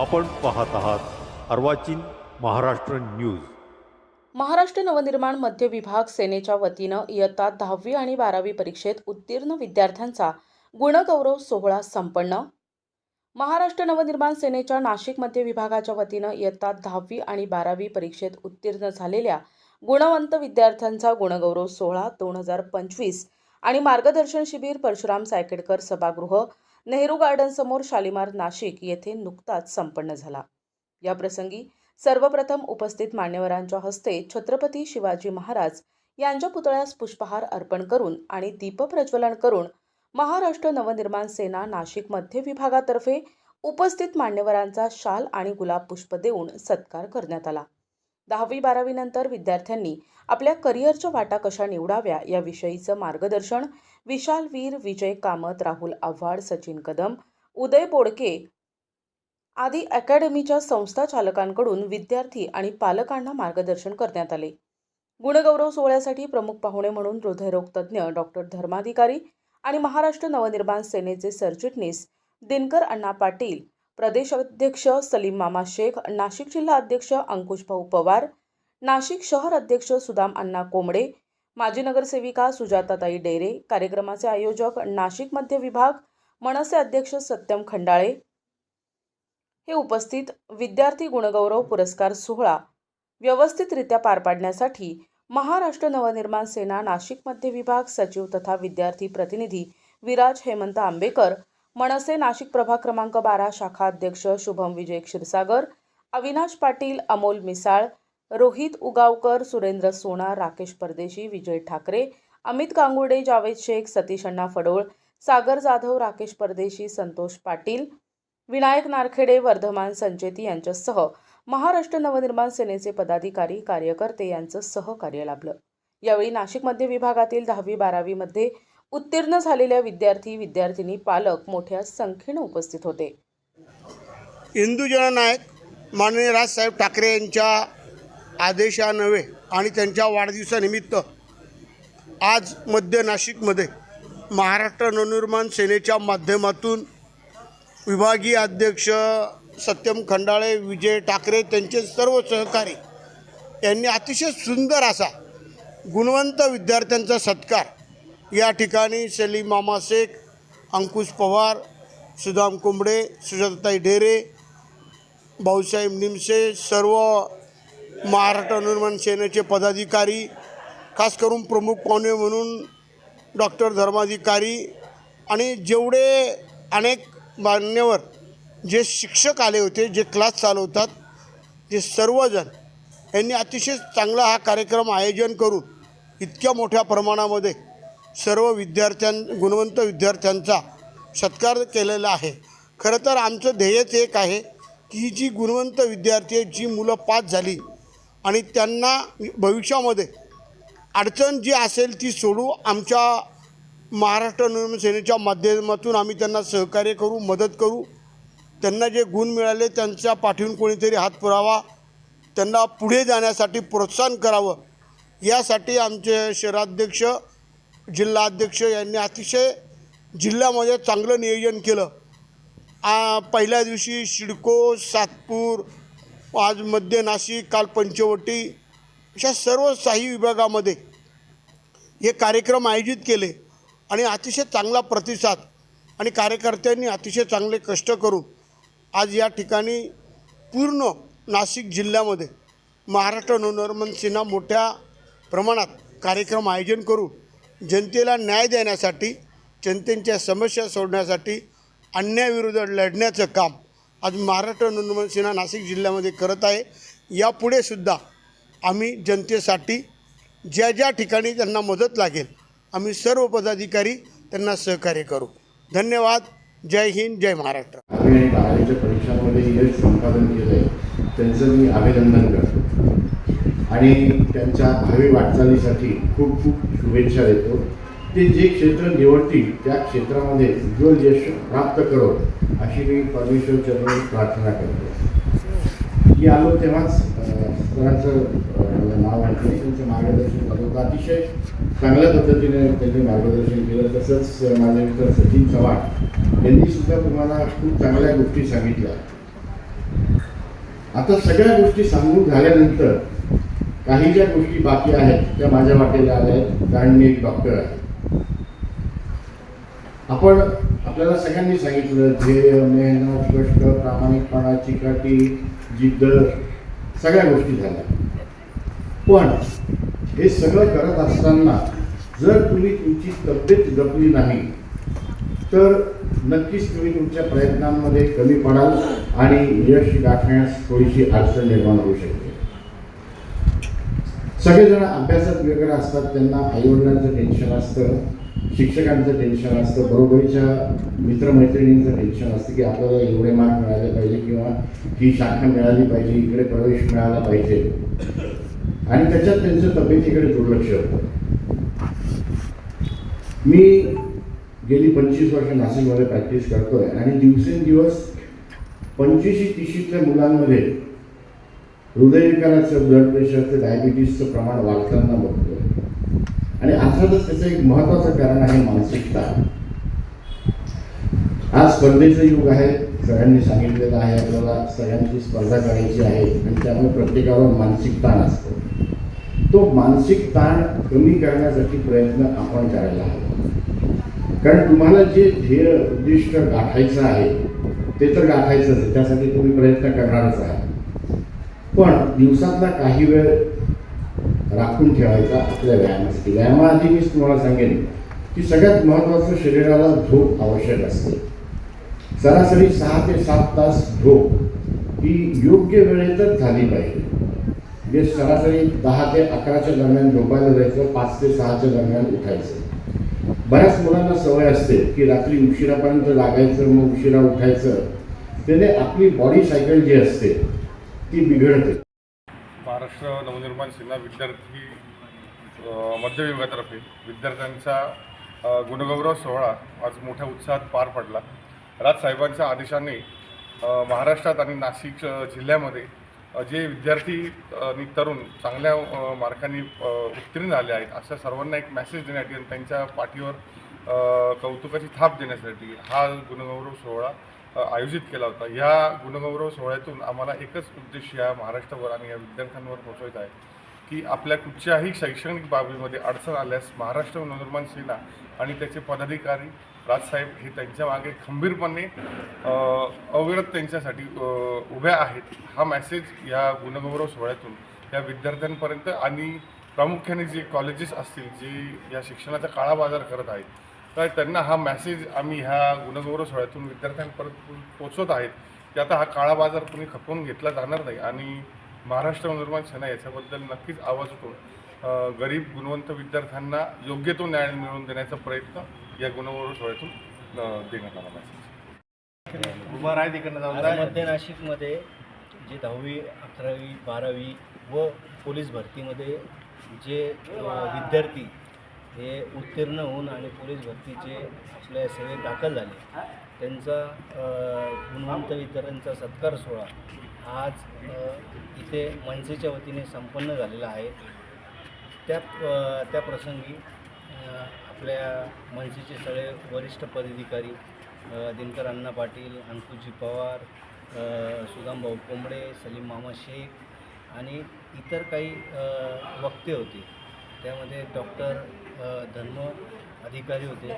आपण पाहत आहात अर्वाचीन महाराष्ट्र न्यूज. महाराष्ट्र नवनिर्माण मध्य विभाग सेनेच्या वतीनं इयत्ता दहावी आणि बारावी परीक्षेत उत्तीर्ण विद्यार्थ्यांचा गुणगौरव सोहळा संपन्न. महाराष्ट्र नवनिर्माण सेनेच्या नाशिक मध्य विभागाच्या वतीनं इयत्ता दहावी आणि बारावी परीक्षेत उत्तीर्ण झालेल्या गुणवंत विद्यार्थ्यांचा गुणगौरव सोहळा दोन हजार पंचवीस आणि मार्गदर्शन शिबिर परशुराम सायकेडकर सभागृह नेहरू गार्डनसमोर शालिमार नाशिक येथे नुकताच संपन्न झाला. या प्रसंगी सर्वप्रथम उपस्थित मान्यवरांच्या हस्ते छत्रपती शिवाजी महाराज यांच्या पुतळ्यास पुष्पहार अर्पण करून आणि दीपप्रज्वलन करून महाराष्ट्र नवनिर्माण सेना नाशिक मध्य विभागातर्फे उपस्थित मान्यवरांचा शाल आणि गुलाब पुष्प देऊन सत्कार करण्यात आला. दहावी बारावीनंतर विद्यार्थ्यांनी आपल्या करिअरच्या वाटा कशा निवडाव्या याविषयीचं मार्गदर्शन विशाल वीर विजय कामत राहुल आव्हाड सचिन कदम उदय बोडके आदी अकॅडमीच्या संस्था चालकांकडून विद्यार्थी आणि पालकांना मार्गदर्शन करण्यात आले. गुणगौरव सोहळ्यासाठी प्रमुख पाहुणे म्हणून हृदयरोग तज्ज्ञ डॉक्टर धर्माधिकारी आणि महाराष्ट्र नवनिर्माण सेनेचे सरचिटणीस दिनकर अण्णा पाटील प्रदेश अध्यक्ष सलीम मामा शेख नाशिक जिल्हा अध्यक्ष अंकुश भाऊ पवार नाशिक शहर अध्यक्ष सुदाम अण्णा कोंबडे माजी नगरसेविका सुजाताताई डेरे कार्यक्रमाचे आयोजक नाशिक मध्य विभाग मनसे अध्यक्ष सत्यम खंडाळे. हे उपस्थित विद्यार्थी गुणगौरव पुरस्कार सोहळा व्यवस्थितरित्या पार पाडण्यासाठी महाराष्ट्र नवनिर्माण सेना नाशिक मध्य विभाग सचिव तथा विद्यार्थी प्रतिनिधी विराज हेमंत आंबेकर मनसे नाशिक प्रभाग क्रमांक बारा शाखा अध्यक्ष शुभम विजय क्षीरसागर अविनाश पाटील अमोल मिसाळ रोहित उगावकर सुरेंद्र सोना राकेश परदेशी विजय ठाकरे अमित कांगुडे जावेद शेख सतीश अण्णा फडोळ सागर जाधव राकेश परदेशी संतोष पाटील विनायक नारखेडे वर्धमान संचेती यांच्यासह महाराष्ट्र नवनिर्माण सेनेचे पदाधिकारी कार्यकर्ते यांचं सहकार्य लाभलं. यावेळी नाशिक मध्य विभागातील दहावी बारावीमध्ये उत्तीर्ण झालेल्या विद्यार्थी विद्यार्थिनी पालक मोठ्या संख्येनं उपस्थित होते. हिंदू नायक माननीय राजसाहेब ठाकरे यांच्या आदेशानवे आणि त्यांच्या वाढदिवसानिमित्त आज मध्य नाशिकमध्ये महाराष्ट्र नवनिर्माण सेनेच्या माध्यमातून विभागीय अध्यक्ष सत्यम खंडाळे विजय ठाकरे त्यांचे सर्व सहकारी यांनी अतिशय सुंदर असा गुणवंत विद्यार्थ्यांचा सत्कार या ठिकाणी सलीम मामा शेख अंकुश पवार सुदाम कुंबडे सुजाताई ढेरे भाऊसाहेब निमसे सर्व महाराष्ट्र निर्माण सेनेचे पदाधिकारी खास करून प्रमुख पाहुणे म्हणून डॉक्टर धर्माधिकारी आणि जेवढे अनेक मान्यवर जे शिक्षक आले होते जे क्लास चालवतात ते सर्वजण यांनी अतिशय चांगला हा कार्यक्रम आयोजन करून इतक्या मोठ्या प्रमाणामध्ये सर्व विद्यार्थ्यां गुणवंत विद्यार्थ्यांचा सत्कार केलेला आहे. खरं तर आमचं ध्येयच एक आहे की जी गुणवंत विद्यार्थी आहेत जी मुलं पास झाली आणि त्यांना भविष्यामध्ये अडचण जी असेल ती सोडू आमच्या महाराष्ट्र निर्माण सेनेच्या माध्यमातून आम्ही त्यांना सहकार्य करू मदत करू. त्यांना जे गुण मिळाले त्यांच्या पाठीवून कोणीतरी हात पुरावा त्यांना पुढे जाण्यासाठी प्रोत्साहन करावं. यासाठी आमचे शहराध्यक्ष जिल्हाध्यक्ष यांनी अतिशय जिल्ह्यामध्ये चांगलं नियोजन केलं. आ, पहिल्या दिवशी शिडको सातपूर आज मध्य नाशिक काल पंचवटी अशा सर्व साही विभागामध्ये हे कार्यक्रम आयोजित केले आणि अतिशय चांगला प्रतिसाद आणि कार्यकर्त्यांनी अतिशय चांगले कष्ट करून आज या ठिकाणी पूर्ण नाशिक जिल्ह्यामध्ये महाराष्ट्र नवनिर्माण सेना मोठ्या प्रमाणात कार्यक्रम आयोजन करून जनतेला न्याय देण्यासाठी जनतेच्या समस्या सोडण्यासाठी अन्यायाविरुद्ध लढण्याचं काम आज महाराष्ट्र नवनिर्माण सेना नाशिक जिल्ह्यामध्ये करत आहे. यापुढे सुद्धा आम्ही जनतेसाठी ज्या ज्या ठिकाणी त्यांना मदत लागेल आम्ही सर्व पदाधिकारी त्यांना सहकार्य करू. धन्यवाद. जय हिंद जय महाराष्ट्र. बारावीच्या परीक्षांमध्ये यश संपादन केलं आहे त्यांचं मी अभिनंदन करतो. आणि त्यांच्या भावी वाटचालीसाठी खूप खूप शुभेच्छा देतो. ते जे क्षेत्र निवडतील त्या क्षेत्रामध्ये उज्ज्वल यश प्राप्त करो अशी मी परमेश्वर चरणी प्रार्थना करतो. की आलो तेव्हाच सरांचं नाव ऐकलं त्यांचं मार्गदर्शन झालं अतिशय चांगल्या पद्धतीने त्यांनी मार्गदर्शन केलं. तसंच माझे मित्र सचिन चव्हाण यांनी सुद्धा तुम्हाला खूप चांगल्या गोष्टी सांगितल्या. आता सगळ्या गोष्टी सांगून झाल्यानंतर काही ज्या गोष्टी बाकी आहेत त्या माझ्या वाटेला आल्या आहेत कारण मी एक डॉक्टर आहे. आपण आपल्याला सगळ्यांनी सांगितलं ध्येय मेहनत कष्ट प्रामाणिकपणा चिकाटी जिद्द सगळ्या गोष्टी झाल्या. पण हे सगळं करत असताना जर तुम्ही तुमची तब्येत जपली नाही तर नक्कीच तुम्ही तुमच्या प्रयत्नांमध्ये कमी पडाल आणि यश गाठण्यास थोडीशी अडचण निर्माण होऊ शकते. सगळेजण अभ्यासात वेगळं असतात. त्यांना आईवडिलांचं टेन्शन असतं शिक्षकांचं टेन्शन असतं बरोबरीच्या मित्रमैत्रिणींचं टेन्शन असतं की आपल्याला एवढे मार्क मिळाले पाहिजे किंवा ही शाखा मिळाली पाहिजे इकडे प्रवेश मिळाला पाहिजे. आणि त्याच्यात त्यांचं तब्येतीकडे दुर्लक्ष होतं. मी गेली पंचवीस वर्ष नाशिकमध्ये प्रॅक्टिस करतोय आणि दिवसेंदिवस पंचवीसशे तिशीतल्या मुलांमध्ये हृदयविकाराचं ब्लड प्रेशरचं डायबिटीसचं प्रमाण वाढताना बघतो आणि अर्थातच त्याचं एक महत्त्वाचं कारण आहे मानसिकता. आज स्पर्धेचं युग आहे. सगळ्यांनी सांगितलेलं आहे आपल्याला सगळ्यांची स्पर्धा करायची आहे आणि त्यामुळे प्रत्येकावर मानसिक ताण असतो. तो मानसिक ताण कमी करण्यासाठी प्रयत्न आपण करायला हवा. कारण तुम्हाला जे ध्येय उद्दिष्ट गाठायचं आहे ते तर गाठायचंच आहे. त्यासाठी तुम्ही प्रयत्न करणारच आहात. पण दिवसातला काही वेळ राखून ठेवायचा आपल्या व्यायामासाठी. व्यायामाआधी मीच तुम्हाला सांगेन की सगळ्यात महत्त्वाचं शरीराला झोप आवश्यक असते. सरासरी सहा ते सात तास झोप ही योग्य वेळेतच झाली पाहिजे. म्हणजे सरासरी दहा ते अकराच्या दरम्यान झोपायला जायचं पाच ते सहाच्या दरम्यान उठायचं. बऱ्याच मुलांना सवय असते की रात्री उशिरापर्यंत लागायचं मग उशिरा उठायचं. त्याने आपली बॉडी सायकल जी असते ती बिघडते महाराष्ट्र नवनिर्माण सेना विद्यार्थी मध्य विभागातर्फे विद्यार्थ्यांचा गुणगौरव सोहळा आज मोठ्या उत्साहात पार पडला. राजसाहेबांच्या आदेशाने महाराष्ट्रात आणि नाशिक जिल्ह्यामध्ये जे विद्यार्थी आणि तरुण चांगल्या मार्कांनी उत्तीर्ण झाले आहेत अशा सर्वांना एक मेसेज देण्यासाठी आणि त्यांच्या पाठीवर कौतुकाची थाप देण्यासाठी हा गुणगौरव सोहळा आयोजित केला होता. या गुणगौरव सोहळ्यातून आम्हाला एकच उद्देश या महाराष्ट्रावर आणि या विद्यार्थ्यांवर पोचवायचा आहे की आपल्या कुठच्याही शैक्षणिक बाबीमध्ये अडचण आल्यास महाराष्ट्र नवनिर्माण सेना आणि त्याचे पदाधिकारी राजसाहेब हे त्यांच्या मागे खंबीरपणे अविरत त्यांच्यासाठी उभ्या आहेत. हा मेसेज या गुणगौरव सोहळ्यातून या विद्यार्थ्यांपर्यंत आणि प्रामुख्याने जे कॉलेजेस असतील जे या शिक्षणाचा काळा बाजार करत आहेत तर त्यांना हा मेसेज आम्ही ह्या गुणगौरव सोहळ्यातून विद्यार्थ्यांपर्यंत पोचवत आहेत. की आता हा काळा बाजार कोणी खपवून घेतला जाणार नाही आणि महाराष्ट्र निर्माण सेना याच्याबद्दल नक्कीच आवाज उठून गरीब गुणवंत विद्यार्थ्यांना योग्य तो न्याय मिळवून देण्याचा प्रयत्न या गुणगौरव सोहळ्यातून देण्यात आला मेसेज आज मध्य नाशिकमध्ये जे दहावी अकरावी बारावी व पोलीस भरतीमध्ये जे विद्यार्थी हे उत्तीर्ण होऊन आणि पोलीस भरतीचे आपल्या सेवेत दाखल झाले. त्यांचा गुणवंत वितरणचा सत्कार सोहळा आज इथे मनसेच्या वतीने संपन्न झालेला आहे. त्या त्या प्रसंगी आपल्या मनसेचे सगळे वरिष्ठ पदाधिकारी दिनकर अण्णा पाटील अंकुजी पवार सुदामभाऊ कोंबडे सलीम मामा शेख आणि इतर काही वक्ते होते. त्यामध्ये डॉक्टर धर्म अधिकारी होते.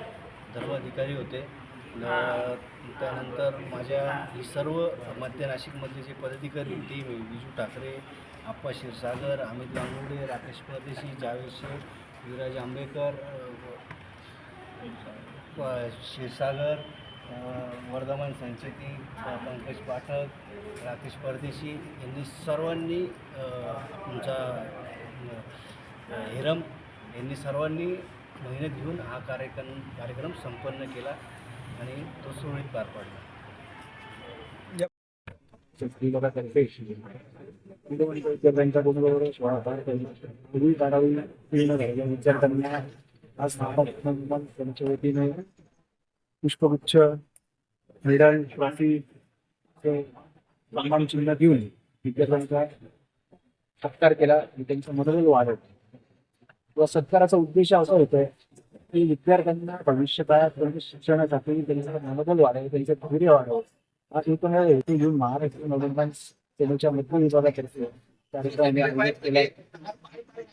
धर्म अधिकारी होते. त्यानंतर माझ्या ही सर्व मध्य नाशिकमधले जे पदाधिकारी टीम आहे विजू ठाकरे आप्पा क्षीरसागर अमित लांगुडे राकेश परदेशी जावेद शेख युवराज आंबेकर क्षीरसागर वर्धमान संचेती पंकज पाठक राकेश परदेशी यांनी सर्वांनी तुमचा हिरम यांनी सर्वांनी मेहनत घेऊन हा कार्यक्रम कार्यक्रम संपन्न केला आणि तो सुरळीत पार पाडला. पूर्वी आज त्यांच्या वतीने पुष्पगुच्छ मेडल ट्रॉफी सन्मान चिन्ह देऊन विद्यार्थ्यांचा सत्कार केला आणि त्यांचं मदतच वाढवलं. किंवा सत्काराचा उद्देश असा होतोय की विद्यार्थ्यांना भविष्यकाळात त्यांच्या शिक्षणासाठी त्यांचं मनोबल वाढेल त्यांचं धैर्य वाढावं आज एकूण हेतू घेऊन महाराष्ट्र नवनिर्माण सेनेच्या मध्य विभागातर्फे कार्यक्रम आयोजित केलाय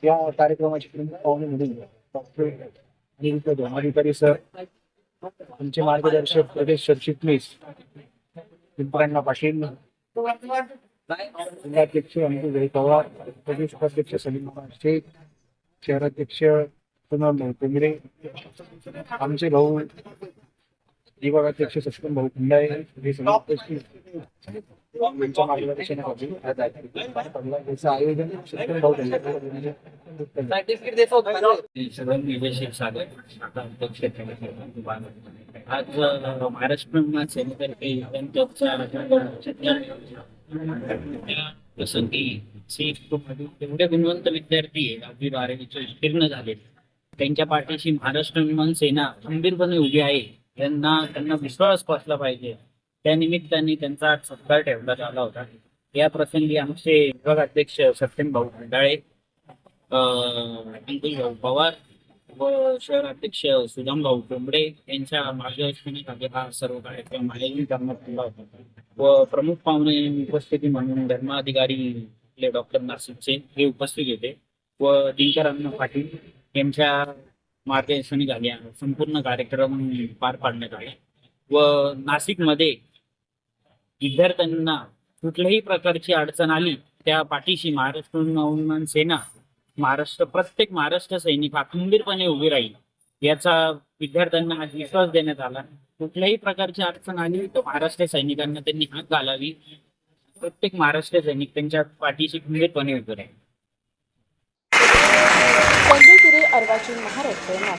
या कार्यक्रमाची प्रमुख पाहुणे म्हणून डॉक्टर अनिरुद्ध धर्माधिकारी सर तुमचे मार्गदर्शक प्रदेश सरचिटणीस पिंपरांना पाटील जिल्हाध्यक्ष अमित पवार प्रदेश उपाध्यक्ष सलीम शेख शहराध्यक्ष सोनल टेंगरे आमचे भाऊ विभागाध्यक्ष सचिन भाऊ खंडाळे हे यांच्या मार्गदर्शनाखाली याचं आयोजन भाऊ सागर अध्यक्ष आज महाराष्ट्र निर्माण सेनेतर्फे त्यांच्या प्रसंगी सी एवढे गुणवंत विद्यार्थी दहावी बारावीचे उत्तीर्ण झाले त्यांच्या पाठीशी महाराष्ट्र विमान सेना खंबीरपणे उभी आहे. त्यांना त्यांना विश्वास बसला पाहिजे. त्या निमित्ताने त्यांचा आज सत्कार ठेवण्यात आला होता. या प्रसंगी आमचे विभागाध्यक्ष सत्यम भाऊ खंडाळे अंकुश भाऊ पवार व शहराध्यक्ष सुदाम भाऊ कोंबडे यांच्या मार्गदर्शनाखाली हा सर्व कार्यक्रम आयोजित करण्यात आला होता. व प्रमुख पाहुणे उपस्थिती म्हणून धर्माधिकारी आपले डॉक्टर नाशिकचे हे उपस्थित होते व दिनकर पाटील यांच्या मार्गदर्शनाखाली हा संपूर्ण कार्यक्रम पार पाडण्यात आले. व नाशिकमध्ये विद्यार्थ्यांना कुठल्याही प्रकारची अडचण आली त्या पाठीशी महाराष्ट्र नवनिर्माण सेना महाराष्ट्र प्रत्येक महाराष्ट्र सैनिक हा खंबीरपणे उभी राहील याचा विद्यार्थ्यांना आज विश्वास देण्यात आला. कुठल्याही प्रकारची अडचण आली तर महाराष्ट्र सैनिकांना त्यांनी हात घालावी. प्रत्येक महाराष्ट्र सैनिक त्यांच्या पाठीशी खंबीरपणे उभे राहील. संजय किरे अर्वाचीन महाराष्ट्र